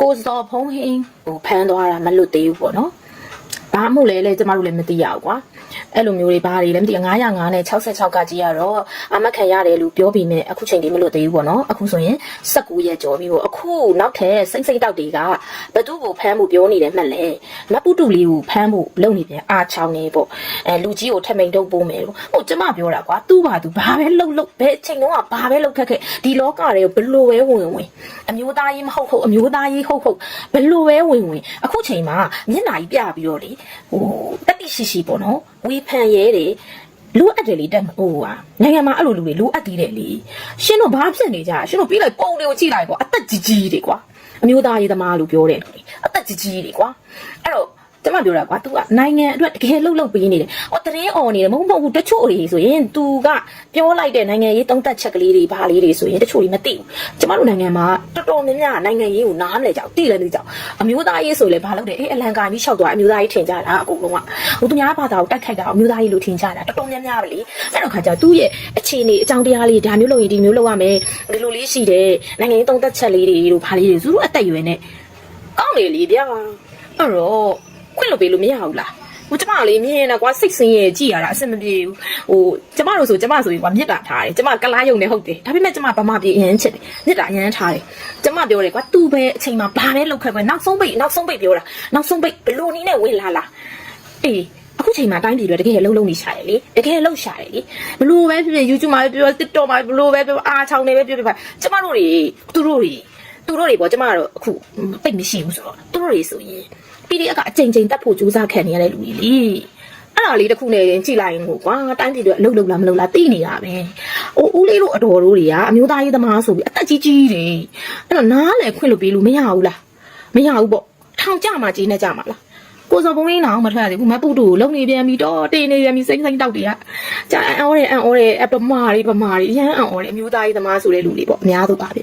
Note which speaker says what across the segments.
Speaker 1: ကိုစော်ဖုံးဟင်းဟိုဖမ်းသွားတာမလွတ်သေးဘူးပေါ့နော်ဘာမှမလဲလေကျမတို့လည်းမသိရဘူးကွာ အဲ့လိုမျိုးတွေဘာတွေလည်းမသိ905နဲ့66ကကြီးကတော့အမတ်ခံရတယ်လို့ပြောပြီးမြဲအခုချိန်ဒီမလွတ်သေးဘူးပေါ့နော်အခုဆိုရင်19ရက်ကျော်ပြီပေါ့အခုနောက်ထပ်စိမ့်စိမ့်တောက်တွေကဘသူ့ကိုဖမ်းဖို့ပြောနေတယ်မှတ်လဲမပူတူလေးကိုဖမ်းဖို့လုပ်နေပြန်အာချောင်းနေပေါ့အဲလူကြီးကိုထက်မိန်ထုတ်ပိုးမယ်လို့ဟိုကျမပြောတာကွာသူ့ဘာသူဘာပဲလှုပ်လှုပ်ဘယ်အချိန်တုန်းကဘာပဲလှုပ်ခက်ခက်ဒီလောကတွေကိုဘလို့ပဲဝင်ဝင်အမျိုးသားကြီးမဟုတ်ဟုတ်အမျိုးသားကြီးဟုတ်ဟုတ်ဘလို့ပဲဝင်ဝင်အခုချိန်မှာမျက်နှာကြီးပြပြီးတော့လေဟိုတတိရှိရှိပေါ့နော်ဝေဖန်ရဲတယ်လိုအပ်တယ်လေတက်ဟိုဟာနိုင်ငံမှာအဲ့လိုလူတွေလိုအပ်သေးတယ်လေရှင်းတော့ဘာဖြစ်နေကြရှင်းတော့ပြီးလိုက်ပုံတွေကိုကြည့်လိုက်ပေါ့အသက်ကြီးကြီးတွေကွာအမျိုးသားရေးသမားလို့ပြောတယ်လေအသက်ကြီးကြီးတွေကွာအဲ့တော့ ကျမပြောတာကွာ तू ကနိုင်ငံအတွက်တကယ်လှုပ်လှုပ်ပေးနေတယ်။ဟောတရင်អော်နေတယ်မဟုတ်မဟုတ်ဘူးတချို့တွေဆိုရင် तू ကပြောလိုက်တဲ့နိုင်ငံရေးသုံးသက်ချက်ကလေးတွေဘာလေးတွေဆိုရင်တချို့တွေမသိဘူး။ကျမတို့နိုင်ငံမှာတော်တော်များများနိုင်ငံရေးကိုနားမလဲကြဘူး။သိလည်းမသိကြဘူး။အမျိုးသားရေးဆိုလည်းဘာလုပ်တယ်အေးအလံကာပြီးလျှောက်သွားအမျိုးသားရေးထင်ကြတာအကုန်လုံးကဟိုသူများဘာသာကိုတိုက်ခိုက်တာအမျိုးသားရေးလို့ထင်ကြတာတော်တော်များများပဲလေ။အဲ့တော့ခါကျသူ့ရဲ့အခြေအနေအကြောင်းတရားလေးဒါမျိုးလုပ်ရင်ဒီမျိုးလုပ်ရမယ်။ဒီလိုလေးရှိတယ်။နိုင်ငံရေးသုံးသက်ချက်လေးတွေတို့ဘာလေးတွေသူတို့အသက်အရွယ်နဲ့ကောင်းလေလေဗျာ။အဲ့တော့ ခွင့်လွှတ်ပေးလို့မရဘူးလားဟိုကျမလေးမြင်နေတာကွာစိတ်ဆင်းရဲကြည်ရတာအဆင်မပြေဘူးဟိုကျမတို့ဆိုကျမဆိုရင်ကွာမြစ်တာထားတယ်ကျမကလားယုံနေဟုတ်တယ်ဒါပေမဲ့ကျမဗမာပြည်အရင်ချစ်တယ်မြစ်တာအရင်ထားတယ်ကျမပြောတယ်ကွာသူ့ပဲအချိန်မှာဘာပဲလောက်ခဲ့ပဲနောက်ဆုံးပိတ်နောက်ဆုံးပိတ်ပြောတာနောက်ဆုံးပိတ်ဘလို့နီးနဲ့ဝင်လာလားအေးအခုချိန်မှာတိုင်းပြည်တွေတကယ်လှုပ်လှုပ်နေရှာတယ်လေတကယ်လှုပ်ရှာတယ်လေဘလို့ပဲဖြစ်ဖြစ် YouTube မှာပဲပြော TikTok မှာဘလို့ပဲပြောအားချောင်းနေပဲပြောပြပါကျမတို့တွေသူတို့တွေသူတို့တွေပေါ့ကျမကတော့အခုပိတ်မရှိဘူးဆိုတော့သူတို့တွေဆိုရင် PDF ကအချိန်ချင်းတက်ဖို့ကြိုးစားခံနေရတဲ့လူကြီးလေအဲ့ဒါလေးတစ်ခုနဲ့ကြည့်လိုက်ရင်ကိုကွာတိုင်းပြည်တွေအလုပ်လုပ်လားမလုပ်လားသိနေတာပဲအိုးဦးလေးတို့အတော်တို့တွေကအမျိုးသားရေးသမားဆိုပြီးအသက်ကြီးကြီးတွေအဲ့တော့နားလည်းခွင့်လို့ပေးလို့မရဘူးလားမရဘူးပေါ့ထောင်ကြမှာကြီးနေကြမှာလားကိုစော်ပုံးလေးနောင်မထွက်ရသေးဘူးမပူတူကိုလုံနေပြန်ပြီတော့တင်းနေပြန်ပြီစိမ့်စိမ့်တောက်တွေကကြာအံ့ဩတယ်အံ့ဩတယ်အပမာတွေပမာတွေရမ်းအံ့ဩတယ်အမျိုးသားရေးသမားဆိုတဲ့လူတွေပေါ့အများစုပါပဲ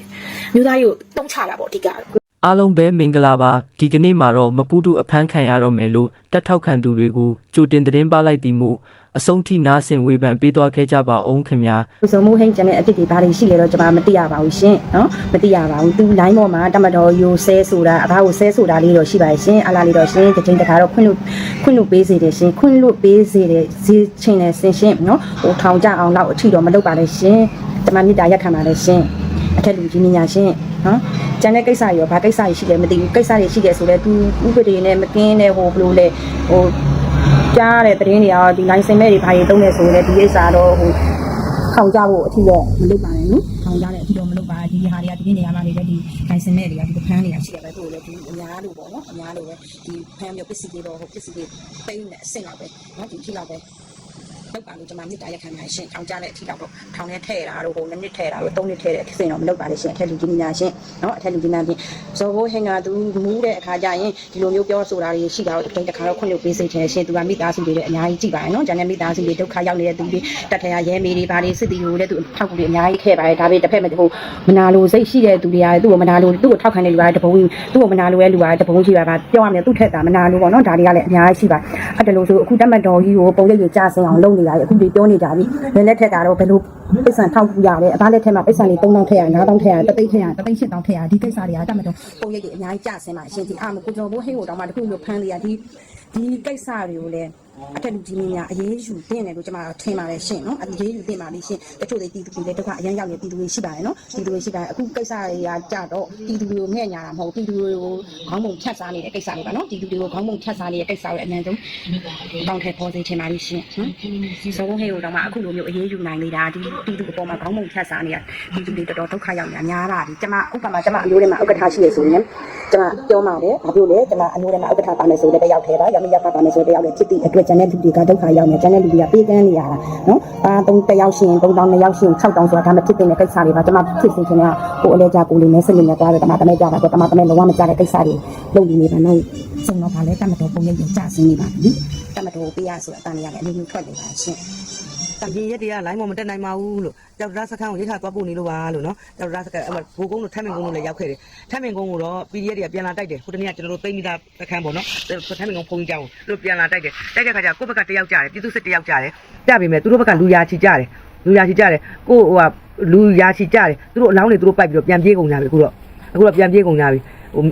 Speaker 1: အမျိုးသားရေးကိုတုံးချတာပေါ့အဓိကတော့
Speaker 2: အားလုံးပဲမင်္ဂလာပါဒီကနေ့မှာတော့မပူတူအဖမ်းခံရတော့မယ်လို့တက်ထောက်ခံသူတွေကိုကြိုတင်သတင်းပါလိုက်သည်မို့အဆုံးထိနားဆင်ဝေဖန်ပေးသွားခဲ့ကြပါအောင်ခင်ဗျာ
Speaker 3: ဆိုမှုဟိန်းကျန်တဲ့အစ်စ်တွေဘာတွေရှိလဲတော့ကျွန်မမသိရပါဘူးရှင်နော်မသိရပါဘူးသူ line ပေါ်မှာတမတော်ယူဆဲဆိုတာအဘာကိုဆဲဆိုတာလေးတော့ရှိပါရဲ့ရှင်အလားလေးတော့ရှင်တစ်ချိန်တစ်ခါတော့ခွင့်လို့ခွင့်လို့ပေးစေတယ်ရှင်ခွင့်လို့ပေးစေတယ်ဈေးချိန်နဲ့ဆင်ရှင်နော်ဟိုထောင်ကြအောင်တော့အထီတော့မလုပ်ပါနဲ့ရှင်ကျွန်မမေတ္တာရက်ခံပါလေရှင် အထက်လူကြီးညာရှင်နော်ကျန်တဲ့ကိစ္စရောဘာကိစ္စရှိလဲမသိဘူးကိစ္စတွေရှိတယ်ဆိုတော့ तू ဥပဒေနဲ့မကင်းတဲ့ဟိုဘလို့လဲဟိုကြားတဲ့သတင်းတွေရောဒီ line စင်မဲ့တွေဘာတွေတုံးနေဆိုတော့ဒီကိစ္စတော့ဟိုထောင်ကြဖို့အထီတော့မလုပ်ပါနဲ့နော်ထောင်ကြတဲ့အထီတော့မလုပ်ပါဒီဟာတွေကဒီနေရာမှာနေတဲ့ဒီလိုင်စင်မဲ့တွေကဒီဖမ်းနေတာရှိတယ်ပဲသူ့ကိုလည်းဒီအများလို့ပေါ့နော်အများလို့ပဲဒီဖမ်းမျိုးပစ္စည်းတွေတော့ဟိုပစ္စည်းတွေပိန်းနေအဆင့်လောက်ပဲနော်ဒီအထီလောက်ပဲ လောက်ပါလို့ကျွန်မမြစ်တာရက်ခံပါရှင်ထောင်ကြတဲ့အထီလောက်တော့ထောင်ထဲထည့်တာတော့ဟိုနှစ်နှစ်ထည့်တာတော့သုံးနှစ်ထည့်တဲ့အထီစင်တော့မလုပ်ပါနဲ့ရှင်အထက်လူကြီးညာရှင်နော်အထက်လူကြီးညာဖြင့်ဇော်ဘိုးဟင်ကသူမူးတဲ့အခါကျရင်ဒီလိုမျိုးပြောဆိုတာတွေရှိတာတော့တစ်ခါတော့ခွင့်လို့ပေးစိတ်တယ်ရှင်သူကမိသားစုတွေလည်းအများကြီးကြည့်ပါရဲ့နော်ကျန်တဲ့မိသားစုတွေဒုက္ခရောက်နေတဲ့သူတွေတက်ထရရဲမေတွေဘာတွေစစ်တီကိုလည်းသူထောက်ကူတွေအများကြီးခဲ့ပါတယ်ဒါပေမဲ့တစ်ဖက်မှာဟိုမနာလိုစိတ်ရှိတဲ့သူတွေကသူ့ကိုမနာလိုသူ့ကိုထောက်ခံတဲ့လူကတပုံးသူ့ကိုမနာလိုတဲ့လူကတပုံးကြီးပါပါပြောရမယ်သူ့ထက်ကမနာလိုပေါ့နော်ဒါတွေကလည်းအများကြီးရှိပါအဲ့ဒါလို့ဆိုအခုတက်မတော်ကြီးကိုပုံရိပ်ကြီးကြာစင်အောင်လုပ်နေရတယ်အခုဒီပြောနေကြပြီဘယ်လက်ထက်ကတော့ဘယ်လိုပိတ်ဆန်ထောက်ကူရတယ်အဘလက်ထက်မှာပိတ်ဆန်လေး3000ထည့်ရ9000ထည့်ရတသိန်းထည့်ရတသိန်း8000ထည့်ရဒီကိစ္စတွေကတက်မတော်ပုံရိပ်ကြီးအများကြီးကြာစင်ပါအရှင်ဒီအာမကိုကျွန်တော်ဘိုးဟင်းကိုတောင်မှတခုမျိုးဖမ်းနေရဒီဒီကိစ္စတွေကိုလည်း အတက်လူကြီးများအရေးယူတင်တယ်လို့ကျွန်မထင်ပါတယ်ရှင်နော်အရေးယူတင်ပါလိမ့်ရှင်တချို့တွေတီးသူတွေလည်းဒုက္ခအရင်ရောက်နေတီးသူတွေရှိပါတယ်နော်တီးသူတွေရှိပါတယ်အခုကိစ္စတွေကကြတော့တီးသူတွေကိုငဲ့ညာတာမဟုတ်တီးသူတွေကိုခေါင်းပုံဖြတ်စားနေတဲ့ကိစ္စတွေပါနော်တီးသူတွေကိုခေါင်းပုံဖြတ်စားနေတဲ့ကိစ္စတွေအများဆုံးတောင်းထဲပေါ်စေချင်ပါလိမ့်ရှင်နော်ဒီစုံဟဲ့ကိုတော့မှအခုလိုမျိုးအရေးယူနိုင်နေတာဒီတီးသူအပေါ်မှာခေါင်းပုံဖြတ်စားနေတာတီးသူတွေတော်တော်ဒုက္ခရောက်နေတာများပါပြီကျွန်မဥပမာကျွန်မအမျိုးတွေမှာဥက္ကဋ္ဌရှိနေဆိုရင်ကျွန်မပြောမှာလေဘာဖြစ်လဲကျွန်မအမျိုးတွေမှာဥက္ကဋ္ဌပါမယ်ဆိုလည်းတယောက်ထဲပါရမရပါပါမယ်ဆိုတယောက်လည်းဖြစ်တဲ့အတွက်ကျန်တဲ့လူတွေကဒုက္ခရောက်နေကျန်တဲ့လူတွေကပေးကမ်းနေရတာနော်အာသုံးတယောက်ရှင်3000နှစ်ယောက်ရှင်6000ဆိုတာဒါမှဖြစ်တဲ့ကိစ္စတွေပါကျွန်မဖြစ်စေချင်တာကိုအလဲကြကိုလေးနဲ့စနေနဲ့သွားတယ်တမတမဲကြတာတမတမဲလုံးဝမကြတဲ့ကိစ္စတွေလုပ်နေနေပါနော်စုံတော့ဗာလဲတမတော်ပုံရိပ်ကိုကြာစင်းနေပါပြီတမတော်ပေးရဆိုအတန်ရလည်းအမျိုးမျိုးထွက်နေပါရှင်
Speaker 4: တကြီးရက်တည်းကလိုင်းမမတက်နိုင်ပါဘူးလို့ကြောက်တရားစခန်းကိုရိခါသွားပို့နေလို့ပါလို့နော်ကြောက်တရားစခန်းအမဘူကုန်းတို့ထမ်းမင်ကုန်းတို့လည်းရောက်ခဲ့တယ်ထမ်းမင်ကုန်းကိုတော့ PDF တွေကပြန်လာတိုက်တယ်ခုတနေ့ကကျွန်တော်တို့သိမိသားစခန်းပေါ့နော်ထမ်းမင်ကုန်းဖုန်းကြောင်းတို့ပြန်လာတိုက်တယ်တိုက်တဲ့ခါကျကိုယ့်ဘက်ကတယောက်ကြတယ်ပြည်သူစစ်တယောက်ကြတယ်ကြပြီမဲ့သူတို့ဘက်ကလူရာချီကြတယ်လူရာချီကြတယ်ကိုဟိုကလူရာချီကြတယ်သူတို့အလောင်းတွေသူတို့ပိုက်ပြီးတော့ပြန်ပြေးကုန်ကြပြီအခုတော့အခုတော့ပြန်ပြေးကုန်ကြပြီဟို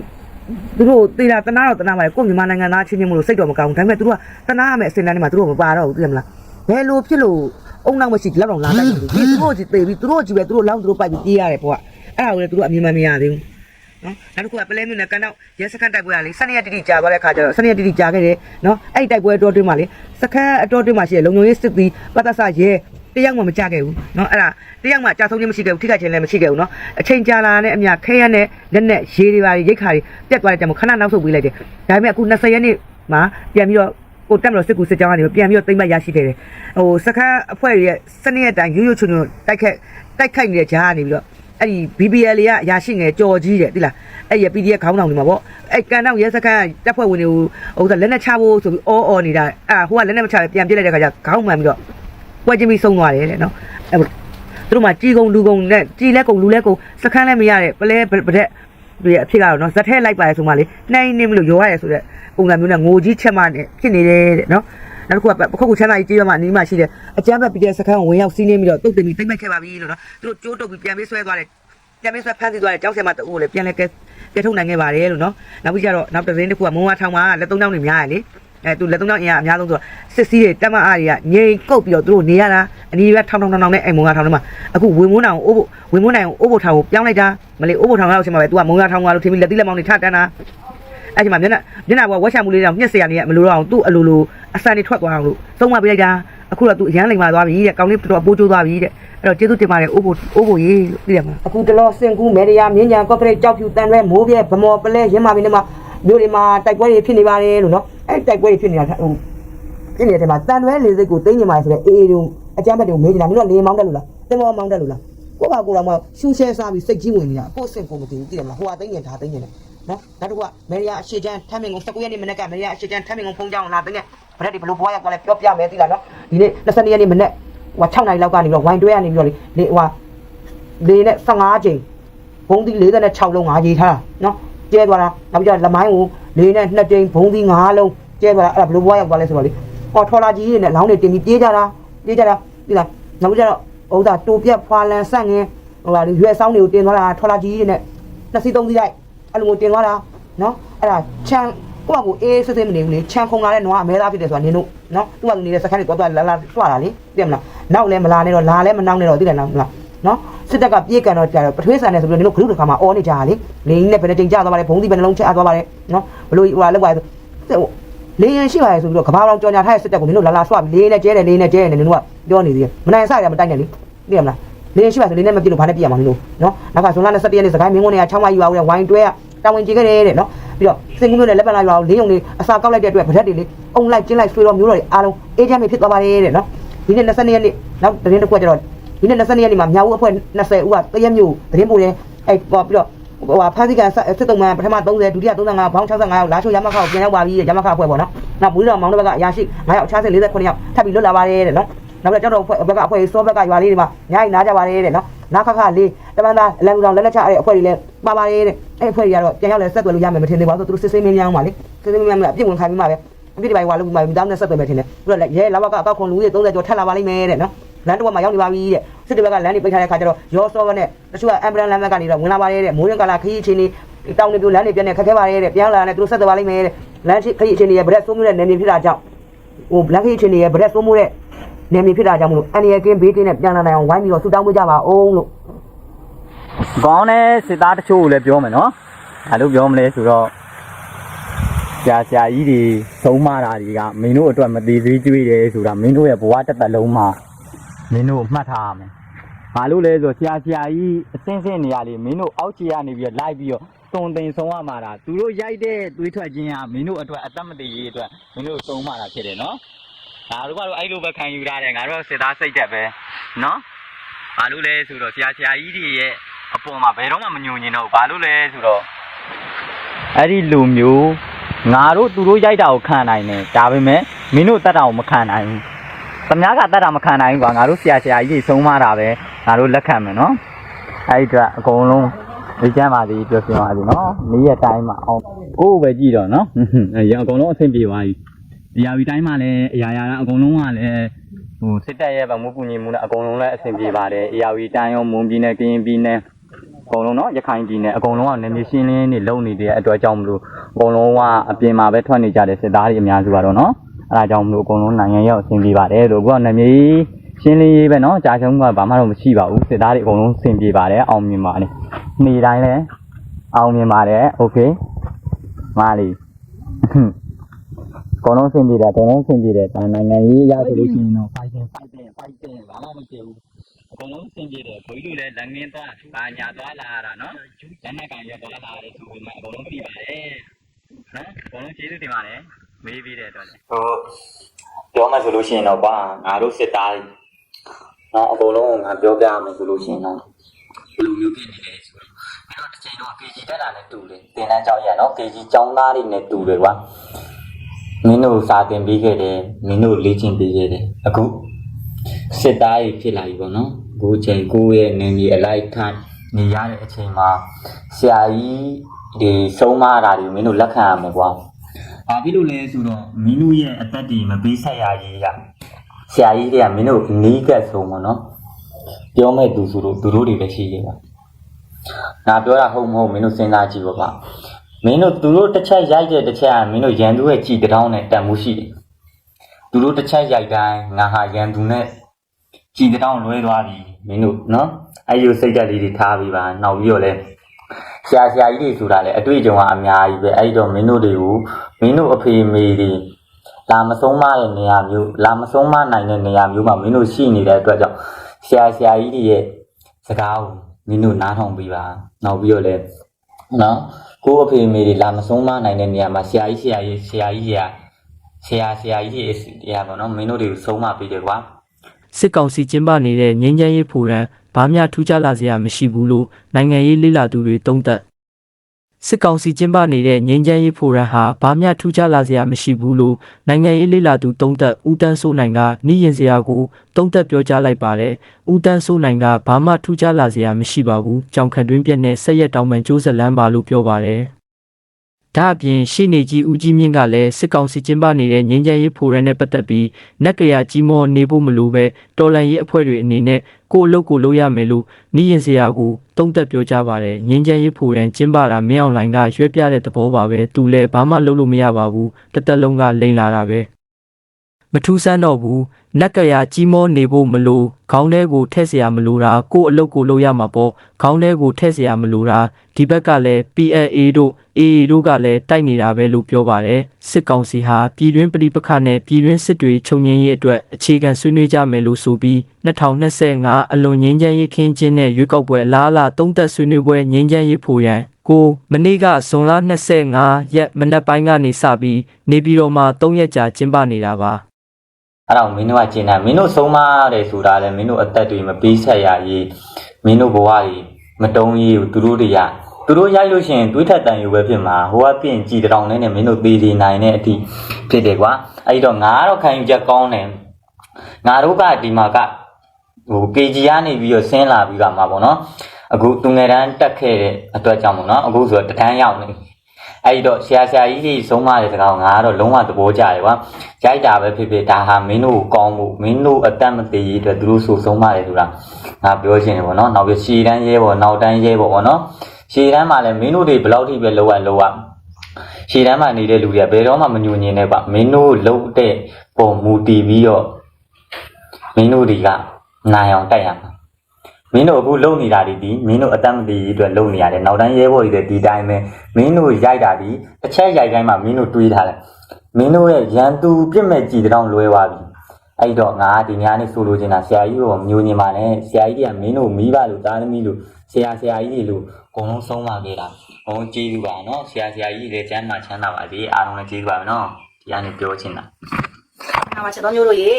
Speaker 4: သူတို့တေးတာတနာတော့တနာပါလေကိုမြန်မာနိုင်ငံသားချင်းချင်းမလို့စိတ်တော့မကောင်းဘူးဒါပေမဲ့သူတို့ကတနာရမယ်အစင်တန်းတွေမှာသူတို့မပါတော့ဘူးသိရမလား ဘယ်လိုဖြစ်လို့အုံနောက်မရှိဒီလောက်တော့လာတတ်တယ်ဒီသူတို့ကြီးတေးပြီးသူတို့ကြီးပဲသူတို့လောင်းသူတို့ပိုက်ပြီးပြေးရတယ်ပေါ့အဲ့ဒါကိုလည်းသူတို့အမြင်မမြင်ရသေးဘူးနော်နောက်တစ်ခုကပလဲမြို့နယ်ကန်တော့ရဲစခန်းတိုက်ပွဲကလေစနေရက်တိတိကြာသွားတဲ့ခါကျတော့စနေရက်တိတိကြာခဲ့တယ်နော်အဲ့ဒီတိုက်ပွဲအတော်တွင်းမှာလေစခန်းအတော်တွင်းမှာရှိတဲ့လုံုံရေးစစ်သည်ပတ်သက်ဆရဲတယောက်မှမကြခဲ့ဘူးเนาะအဲ့ဒါတယောက်မှကြာဆုံးခြင်းမရှိခဲ့ဘူးထိခိုက်ခြင်းလည်းမရှိခဲ့ဘူးเนาะအချိန်ကြာလာတဲ့အမြခဲရနဲ့လက်နဲ့ရေတွေပါရိတ်ခါတွေပြတ်သွားတဲ့တိုင်မှာခဏနောက်ဆုတ်ပေးလိုက်တယ်ဒါပေမဲ့အခု20ရက်နေ့မှာပြန်ပြီးတော့ ကိုတက်မလို့စစ်ကူစစ်ကြောင်းကနေပြန်ပြီးတော့တိမ့်မရရှိခဲ့တယ်ဟိုစခန်းအဖွဲ့တွေရဲ့စနစ်အတိုင်းရိုးရိုးချွန်ချွန်တိုက်ခက်တိုက်ခိုက်နေတဲ့ဂျားကနေပြီးတော့အဲ့ဒီ BBL တွေကအရာရှိငယ်ကြော်ကြီးတယ်သိလားအဲ့ရ PDF ခေါင်းဆောင်တွေမှာပေါ့အဲ့ကန်တော့ရဲစခန်းတပ်ဖွဲ့ဝင်တွေကိုဟိုလက်နဲ့ချဖို့ဆိုပြီးအော်အော်နေတာအာဟိုကလက်နဲ့မချပြန်ပြစ်လိုက်တဲ့ခါကျခေါင်းမှန်ပြီးတော့ပွဲချင်းပြီးဆုံးသွားတယ်တဲ့နော်အဲ့သူတို့မှជីကုံလူကုံနဲ့ជីလက်ကုံလူလက်ကုံစခန်းလည်းမရတဲ့ပလဲပရက် တွေအဖြစ်ကတော့နော်ဇက်ထဲလိုက်ပါလေဆိုမှလေနှိုင်းနေမလို့ရောရတယ်ဆိုတဲ့ပုံစံမျိုးနဲ့ငိုကြီးချက်မှနဲ့ဖြစ်နေတယ်တဲ့နော်နောက်တစ်ခုကပခုတ်ခုချမ်းသာကြီးကြေးရမှနီးမှရှိတယ်အကြမ်းဖက်ပြီးတဲ့စခန်းကိုဝင်ရောက်စီးနှင်းပြီးတော့တုတ်တင်ပြီးတိတ်မိုက်ခဲ့ပါပြီလို့နော်သူတို့ကြိုးတုတ်ပြီးပြန်ပြီးဆွဲသွားတယ်ပြန်ပြီးဆွဲဖမ်းဆီးသွားတယ်ကျောင်းဆရာမတူကိုလည်းပြန်လဲကဲကဲထုတ်နိုင်ခဲ့ပါတယ်လို့နော်နောက်ပြီးကြတော့နောက်တစ်စင်းတစ်ခုကမုံဝါထောင်မှာလက်သုံးချောင်းတွေများရလေ အဲသူလက်သုံးချောင်းအင်အားအများဆုံးဆိုတော့စစ်စည်းတွေတက်မအားတွေကငြိမ်ကုတ်ပြီးတော့သူတို့နေရတာအနီးကထောင်းထောင်းထောင်းနဲ့အိမ်မုံကထောင်းထဲမှာအခုဝင်မွန်းအောင်အိုးဖို့ဝင်မွန်းနိုင်အောင်အိုးဖို့ထောင်းကိုပြောင်းလိုက်တာမလေးအိုးဖို့ထောင်းရောက်ချင်းမှာပဲသူကမုံကထောင်းကလို့ထင်ပြီးလက်သီးလက်မောင်းတွေထတန်းတာအဲ့ဒီမှာမျက်နှာမျက်နှာကဝက်ချမှုလေးတောင်မျက်စရာနေရမလို့တော့အောင်သူ့အလိုလိုအဆန်တွေထွက်သွားအောင်လို့သုံးမပေးလိုက်တာအခုတော့သူအရန်လိမ်မာသွားပြီတဲ့ကောင်းလေးတော်တော်ပိုးကျိုးသွားပြီတဲ့အဲ့တော့ကျေးဇူးတင်ပါတယ်အိုးဖို့အိုးဖို့ရေးလို့သိရမှာအခုတလောစင်ကူးမေရီယာမြင်းညာကော့ပရိတ်ကြောက်ဖြူတန်ရဲမိုးပြဲဗမော်ပလဲရင်းမာပြီးနေမှာ မျိုးတွေမှာတိုက်ပွဲတွေဖြစ်နေပါတယ်လို့နော်အဲ့တိုက်ပွဲတွေဖြစ်နေတာဟိုဖြစ်နေတဲ့ထဲမှာတန်ရွဲလေးစိတ်ကိုတင်းနေမှာဆိုတဲ့အေးအေးတို့အကြမ်းဖက်တွေကိုမေးနေတာမင်းတို့လေမောင်းတက်လို့လားတင်မောမောင်းတက်လို့လားကိုကကိုတော့မှရှူရှဲစားပြီးစိတ်ကြီးဝင်နေတာကိုစင်ကိုမသိဘူးသိတယ်မလားဟိုကတင်းနေဒါတင်းနေတယ်နော်နောက်တစ်ခုကမေရီယာအရှိချမ်းထမ်းမင်ကို19ရက်နေ့မနေ့ကမေရီယာအရှိချမ်းထမ်းမင်ကိုဖုန်းကြောင်းလာတင်းနေဗရက်ဒီဘလို့ဘွားရောက်သွားလဲပြောပြမယ်သိလားနော်ဒီနေ့22ရက်နေ့မနေ့ဟို6နိုင်လောက်ကနေပြီးတော့ဝိုင်တွဲကနေပြီးတော့လေလေဟိုလေနဲ့15ချိန်ဘုံသီး46လုံးငါရေးထားတာနော် ကျဲသွားတာနောက်ပြီးတော့လမိုင်းကိုလေနဲ့2ချိန်ဘုံသီး5လုံးကျဲသွားတာအဲ့ဒါဘလို့ဘွားရောက်သွားလဲဆိုတော့လေဟောထော်လာကြီးတွေနဲ့လောင်းတွေတင်ပြီးပြေးကြတာပြေးကြတာသိလားနောက်ပြီးကြတော့ဥဒ္ဒါတူပြက်ဖွာလန်ဆက်ငင်းဟိုဟာရွယ်ဆောင်တွေကိုတင်သွားတာထော်လာကြီးတွေနဲ့နှစ်စီးသုံးစီးလိုက်အဲ့လိုမျိုးတင်သွားတာနော်အဲ့ဒါချမ်းကိုယ့်အကူအေးစစ်စစ်မနေဘူးလေချမ်းခုံလာတဲ့နွားအမဲသားဖြစ်တယ်ဆိုတာနင်တို့နော်သူ့ကနေတဲ့စခန်းတွေတော့လာလာတွားတာလေသိမလားနောက်လည်းမလာနဲ့တော့လာလည်းမနှောင်းနဲ့တော့သိတယ်နော်မလားနော် စစ်တပ်ကပြေးကန်တော့ကြာတော့ပထွေးဆန်နေဆိုပြီးနင်တို့ဂရုတခါမှာအော်နေကြတာလေလေနဲ့ဘယ်နဲ့ချိန်ကြသွားပါလဲဘုံသီးဘယ်နှလုံးချက်သွားပါလဲနော်ဘလို့ဟိုဟာလောက်ပါဆိုလေရင်ရှိပါရဲ့ဆိုပြီးတော့ကဘာလောင်ကြော်ညာထားတဲ့စစ်တပ်ကိုနင်တို့လာလာဆွပြီးလေးနဲ့ကျဲတယ်လေးနဲ့ကျဲတယ်နင်တို့ကပြောနေသေးတယ်မနိုင်ဆိုင်ရမတိုက်နဲ့လေသိရမလားလေရင်ရှိပါဆိုလေးနဲ့မပြစ်လို့ဘာနဲ့ပြစ်ရမှာနင်တို့နော်နောက်ကဇွန်လ21ရက်နေ့စကိုင်းမင်းကုန်းတွေက6မယူပါဦးတဲ့ဝိုင်းတွဲကတာဝန်ကြီးခဲ့တယ်တဲ့နော်ပြီးတော့စင်ကူးမျိုးနဲ့လက်ပံလိုက်ပါအောင်လေးုံလေးအစာကောက်လိုက်တဲ့အတွက်ဗရက်တွေလေးအုံလိုက်ကျင်းလိုက်ဆွေးတော်မျိုးတော်တွေအားလုံးအေးချမ်းမြေဖြစ်သွားပါတယ်တဲ့နော်ဒီနေ့22ရက်နေ့နောက်တရင်တစ်ခွက်ကျတော့ ဒီနေ့22ရက်နေ့မှာမြောက်ဦးအဖွဲ့20ဦးကတရက်မျိုးတရင်ပို့တယ်အဲ့ပေါ်ပြီးတော့ဟိုဟာဖာစီကန်စစ်တုံးမှန်ပထမ30ဒုတိယ35ဘောင်း65ယောက်လာချိုရမခောက်ပြန်ရောက်ပါပြီတဲ့ရမခောက်အဖွဲ့ပေါ့နော်နောက်ဘူးတော်မောင်တို့ဘက်ကအရာရှိ9ယောက်60 48ယောက်ထပ်ပြီးလွတ်လာပါတယ်တဲ့နော်နောက်ပြီးတော့ကျောက်တော်ဘက်ကအဖွဲ့စောဘက်ကရွာလေးတွေမှာညားနားကြပါတယ်တဲ့နော်နားခခလေးတမန်သားအလံကောင်လက်လက်ချအဲ့အဖွဲ့တွေလည်းပါပါတယ်တဲ့အဲ့အဖွဲ့တွေကတော့ပြန်ရောက်လဲဆက်သွယ်လို့ရမယ်မထင်သေးပါဘူးသူတို့စစ်စစ်မင်းများအောင်ပါလေစစ်စစ်မင်းများအပြစ်ဝင်ခံပြီးမှပဲအပြစ်တွေပိုင်းဟွာလို့မှမိသားစုနဲ့ဆက်သွယ်မယ်ထင်တယ်ပြီးတော့လည်းရဲလာဘကအပောက်ခွန်လူကြီး30ကျော်ထက်လာပါလိမ့်မယ်တဲ့နော် လမ်းတစ်ဝက်မှာရောက်နေပါပြီတဲ့စစ်တပ်ဘက်ကလမ်းတွေပိတ်ထားတဲ့ခါကျတော့ရောစောဘနဲ့တချို့ကအမ်ဘလန်လမ်းဘက်ကနေတော့ဝင်လာပါတယ်တဲ့မိုးရင်ကလာခရီးအချိန်လေးတောင်းနေပြလမ်းတွေပြနေခက်ခဲပါတယ်တဲ့ပြန်လာတယ်သူတို့ဆက်သွယ်ပါလိမ့်မယ်တဲ့လမ်းခရီးအချိန်လေးရဲ့ဗရက်ဆိုးမျိုးတဲ့နေနေဖြစ်တာကြောင့်ဟိုလမ်းခရီးအချိန်လေးရဲ့ဗရက်ဆိုးမျိုးတဲ့နေနေဖြစ်တာကြောင့်မလို့အန်ရီယကင်းဘေးကင်းနဲ့ပြန်လာနိုင်အောင်ဝိုင်းပြီးတော့ဆူတောင်းပေးကြပါအောင်လို့
Speaker 5: ကောင်းတဲ့စစ်သားတချို့ကိုလည်းပြောမယ်နော်။ဘာလို့ပြောမလဲဆိုတော့ဆရာဆရာကြီးတွေသုံးမတာတွေကမင်းတို့အတွက်မသေးသေးကျွေးတယ်ဆိုတာမင်းတို့ရဲ့ဘဝတစ်သက်လုံးမှာ မင်းတို့မှတ်ထားရမယ်။ဘာလို့လဲဆိုတော့ဆရာဆရာကြီးအစင်းစင်းနေရလေမင်းတို့အောက်ခြေကနေပြီးတော့လိုက်ပြီးတော့တုံတင်ဆုံးရမှာတာသူတို့ရိုက်တဲ့သွေးထွက်ခြင်းကမင်းတို့အတွက်အသက်မသေးရေးအတွက်မင်းတို့သုံးမှာတာဖြစ်တယ်နော်။ဒါတို့ကတော့အဲ့လိုပဲခံယူထားတယ်ငါတို့စစ်သားစိတ်သက်ပဲနော်။ဘာလို့လဲဆိုတော့ဆရာဆရာကြီးတွေရဲ့အပေါ်မှာဘယ်တော့မှမညုံညင်တော့ဘူးဘာလို့လဲဆိုတော့အဲ့ဒီလူမျိုးငါတို့သူတို့ရိုက်တာကိုခံနိုင်တယ်ဒါပေမဲ့မင်းတို့တတ်တာကိုမခံနိုင်ဘူး သမ ्या ကတတ်တာမခံနိုင်ဘူးကွာငါတို့ဆရာဆရာကြီးတွေဆုံးမတာပဲငါတို့လက်ခံမယ်နော်အဲ့ဒီအတွက်အကုန်လုံးဒီကျမ်းပါစီပြောပြပါစီနော်နေ့ရက်တိုင်းမှာအောင်ကိုယ်ပဲကြည့်တော့နော်ရအကုန်လုံးအဆင်ပြေပါပြီဒီယာဝီတိုင်းမှာလည်းအရာရာအကုန်လုံးကလည်းဟိုစစ်တပ်ရဲ့ဗမိုးကူညီမှုနဲ့အကုန်လုံးလည်းအဆင်ပြေပါတယ်။အေယာဝီတိုင်းရောမွန်ပြည်နယ်ကရင်ပြည်နယ်
Speaker 6: အကုန်လုံးတော့ရခိုင်ပြည်နယ်အကုန်လုံးကနယ်မြေရှင်းလင်းနေလုံနေတဲ့အတွက်ကြောင့်မလို့အကုန်လုံးကအပြင်မှာပဲထွက်နေကြတဲ့စစ်သားတွေအများစုပါတော့နော် အဲဒါကြောင့်မလို့အကုန်လုံးနိုင်ငံရောက်အဆင်ပြေပါတယ်လို့အခုကနယ်မြေရှင်းလင်းရေးပဲเนาะကြာချုံကဘာမှတော့မရှိပါဘူးစစ်သားတွေအကုန်လုံးအဆင်ပြေပါတယ်အောင်မြင်ပါတယ်နေ့တိုင်းလည်းအောင်မြင်ပါတယ်โอเคမာလီ အကုန်လုံးအဆင်ပြေတယ်အကုန်လုံးအဆင်ပြေတယ်ဒါနိုင်ငံရေးရဆိုလို့ရှိရင်တော့ fighting fighting fighting ဘာမှမဖြစ်ဘူးအကုန်လုံးအဆင်ပြေတယ်ဘိုးကြီးတို့လည်းလက်ငင်းသွားဘာညာသွားလာရတာနော်လက်နဲ့ကန်ရသွားလာရတယ်ဆိုပေမဲ့အကုန်လုံးပြီးပါတယ်နော်အကုန်လုံးကျေးဇူးတင်ပါတယ် မေးပြီးတဲ့အတွက်လည်းဟိုပြောမှဆိုလို့ရှိရင်တော့ကွာငါတို့စစ်သားတွေနော်အကုန်လုံးငါပြောပြရမယ်ဆိုလို့ရှိရင်တော့ဘယ်လိုမျိုးဖြစ်နေလဲဆိုတော့ပြီးတော့တစ်ချိန်တော့ KG တက်တာနဲ့တူတယ်သင်တန်းကျောင်းရနော် KG ကျောင်းသားတွေနဲ့တူတယ်ကွာမင်းတို့စာသင်ပေးခဲ့တယ်မင်းတို့လေ့ကျင့်ပေးခဲ့တယ်အခုစစ်သားကြီးဖြစ်လာပြီပေါ့နော်အခုချိန်ကိုယ့်ရဲ့နေမြေအလိုက်ထိုင်နေရတဲ့အချိန်မှာဆရာကြီးဒီဆုံးမတာတွေမင်းတို့လက်ခံရမယ်ကွာ ဘာဖြစ်လို့လဲဆိုတော့မင်းတို့ရဲ့အသက်တွေမပေးဆက်ရရေးရဆရာကြီးတွေကမင်းတို့နီးကပ်ဆုံးပေါ့နော်ပြောမဲ့သူဆိုတော့သူတို့တွေပဲရှိရပါငါပြောတာဟုတ်မဟုတ်မင်းတို့စဉ်းစားကြည့်ပါဗျမင်းတို့သူတို့တစ်ချက်ရိုက်တဲ့တစ်ချက်ကမင်းတို့ရန်သူရဲ့ကြည်တောင်းနဲ့တန်မှုရှိတယ်သူတို့တစ်ချက်ရိုက်တိုင်းငါဟာရန်သူနဲ့ကြည်တောင်းလွဲသွားပြီမင်းတို့နော်အဲ့ဒီစိတ်ဓာတ်လေးတွေထားပြီးပါနောက်ပြီးတော့လဲ ဆရာဆရာကြီးတွေဆိုတာလဲအတွေ့အကြုံကအများကြီးပဲအဲ့ဒီတော့မင်းတို့တွေကိုမင်းတို့အဖေမေတွေလာမဆုံးမတဲ့နေရာမျိုးလာမဆုံးမနိုင်တဲ့နေရာမျိုးမှာမင်းတို့ရှိနေတဲ့အတွက်ကြောင့်ဆရာဆရာကြီးတွေရဲ့စကားကိုမင်းတို့နားထောင်ပြီးပါနောက်ပြီးတော့လဲနော်ကိုယ့်အဖေအမေတွေလာမဆုံးမနိုင်တဲ့နေရာမှာဆရာကြီးဆရာကြီးဆရာကြီးရာဆရာဆရာကြီးတွေတရားပေါ့နော်မင်းတို့တွေကိုဆုံးမပေးတယ်ကွာ
Speaker 2: စစ်ကောင်စီကျင်းပနေတဲ့ငြိမ်းချမ်းရေးဖိုရမ် ဘာမှထူးခြားလာစရာမရှိဘူးလို့နိုင်ငံရေးလေ့လာသူတွေသုံးသပ်စစ်ကောင်စီကျင်းပနေတဲ့ငြိမ်းချမ်းရေးဖိုရမ်ဟာဘာမှထူးခြားလာစရာမရှိဘူးလို့နိုင်ငံရေးလေ့လာသူသုံးသပ်ဦးတန်းစိုးနိုင်ကနှီးရင်စရာကိုသုံးသပ်ပြောကြားလိုက်ပါတယ်ဦးတန်းစိုးနိုင်ကဘာမှထူးခြားလာစရာမရှိပါဘူးကြောင်ခံတွင်းပြက်နဲ့ဆက်ရက်တောင်ပန်ကျိုးဆက်လန်းပါလို့ပြောပါတယ် ဒါအပြင်ရှေ့နေကြီးဦးကြီးမြင့်ကလည်းစစ်ကောင်စီကျင်းပနေတဲ့ငြိမ်းချမ်းရေးဖိုရမ်နဲ့ပတ်သက်ပြီးနက်ကရကြီးမောနေဖို့မလိုပဲတော်လန်ရေးအဖွဲ့တွေအနေနဲ့ကိုယ့်အလုပ်ကိုလုပ်ရမယ်လို့နီးရင်စရာကိုတုံးသက်ပြောကြပါတယ်ငြိမ်းချမ်းရေးဖိုရမ်ကျင်းပတာမင်းအောင်လိုင်ကရွှဲပြတဲ့သဘောပါပဲသူလည်းဘာမှလုပ်လို့မရပါဘူးတစ်သက်လုံးကလိန်လာတာပဲမထူးဆန်းတော့ဘူး နက်ကရကြီးမောနေဖို့မလိုခေါင်းထဲကိုထည့်เสียမလိုတာကိုယ့်အလုပ်ကိုလုပ်ရမှာပေါ့ခေါင်းထဲကိုထည့်เสียမလိုတာဒီဘက်ကလည်း PLA တို့ AA တို့ကလည်းတိုက်နေတာပဲလို့ပြောပါတယ်စစ်ကောင်စီဟာပြည်တွင်းပြည်ပခနဲ့ပြည်တွင်းစစ်တွေခြုံငင်းရေးအတွက်အခြေခံဆွေးနွေးကြမယ်လို့ဆိုပြီး2025အလွန်ငင်းချမ်းရေးခင်းချင်းနဲ့ရွေးကောက်ပွဲအလားအလာသုံးသက်ဆွေးနွေးပွဲငင်းချမ်းရေးဖို့ရန်ကိုမနေ့ကဇွန်လ25ရက်မနက်ပိုင်းကနေစပြီးနေပြည်တော်မှာ3ရက်ကြာကျင်းပနေတာပါ
Speaker 6: အဲ့တော့မင်းတို့ကကျင်တာမင်းတို့ဆုံးမတယ်ဆိုတာလဲမင်းတို့အသက်တွေမပေးဆက်ရရေးမင်းတို့ဘဝတွေမတုံးရေးကိုသူတို့တွေကသူတို့ရိုက်လို့ရှိရင်တွေးထက်တန်ယူပဲဖြစ်မှာဟိုကပြင်ကြည်တောင်နဲ့နဲ့မင်းတို့သေးသေးနိုင်တဲ့အထိဖြစ်တယ်ကွာအဲ့တော့ငါကတော့ခံယူချက်ကောင်းတယ်ငါတို့ကဒီမှာကဟို KG ကနေပြီးတော့ဆင်းလာပြီးကမှာပေါ့နော်အခုသူငယ်တန်းတက်ခဲ့တဲ့အတွက်ကြောင့်ပေါ့နော်အခုဆိုတော့တန်းရောက်နေ အဲ့တော့ဆရာဆရာကြီးကြီးဆုံးမတဲ့စကားကိုငါကတော့လုံးဝသဘောကျတယ်ကွာရိုက်တာပဲဖြစ်ဖြစ်ဒါဟာမင်းတို့ကိုကောင်းမှုမင်းတို့အတတ်မသေးရေးအတွက်သူတို့ဆိုဆုံးပါတယ်ဆိုတာငါပြောချင်တယ်ပေါ့နော်နောက်ပြီးရှည်တန်းရဲပေါ့နောက်တန်းရဲပေါ့ပေါ့နော်ရှည်တန်းမှာလည်းမင်းတို့တွေဘယ်လောက်ထိပဲလောက်ရလောက်ရရှည်တန်းမှာနေတဲ့လူတွေကဘယ်တော့မှမညှို့ညင်နဲ့ပါမင်းတို့လုံးတဲ့ပုံမူတည်ပြီးတော့မင်းတို့တွေကနိုင်အောင်တိုက်ရမှာ မင်းတို့အခုလုံနေတာဒီဒီမင်းတို့အတတ်မသေးရေးအတွက်လုံနေရတယ်နောက်တန်းရဲဘော်တွေလည်းဒီတိုင်းပဲမင်းတို့ရိုက်တာဒီတစ်ချက်ရိုက်တိုင်းမှာမင်းတို့တွေးထားတယ်မင်းတို့ရဲ့ရန်သူပြစ်မဲ့ကြည်တောင်လွဲသွားပြီအဲ့တော့ငါဒီများနေဆိုလိုချင်တာဆရာကြီးကိုမျိုးညင်ပါနဲ့ဆရာကြီးတွေကမင်းတို့မိဘလို့တားသမီးလို့ဆရာဆရာကြီးတွေလို့အကုန်လုံးဆုံးမခဲ့တာဘုံကျေးဇူးပါနော်ဆရာဆရာကြီးတွေကျမ်းမာချမ်းသာပါစေအားလုံးလည်းကျေးဇူးပါနော်ဒီကနေပြောချင်တာ။
Speaker 7: ဟာချက်တော်မျိုးတို့ရေ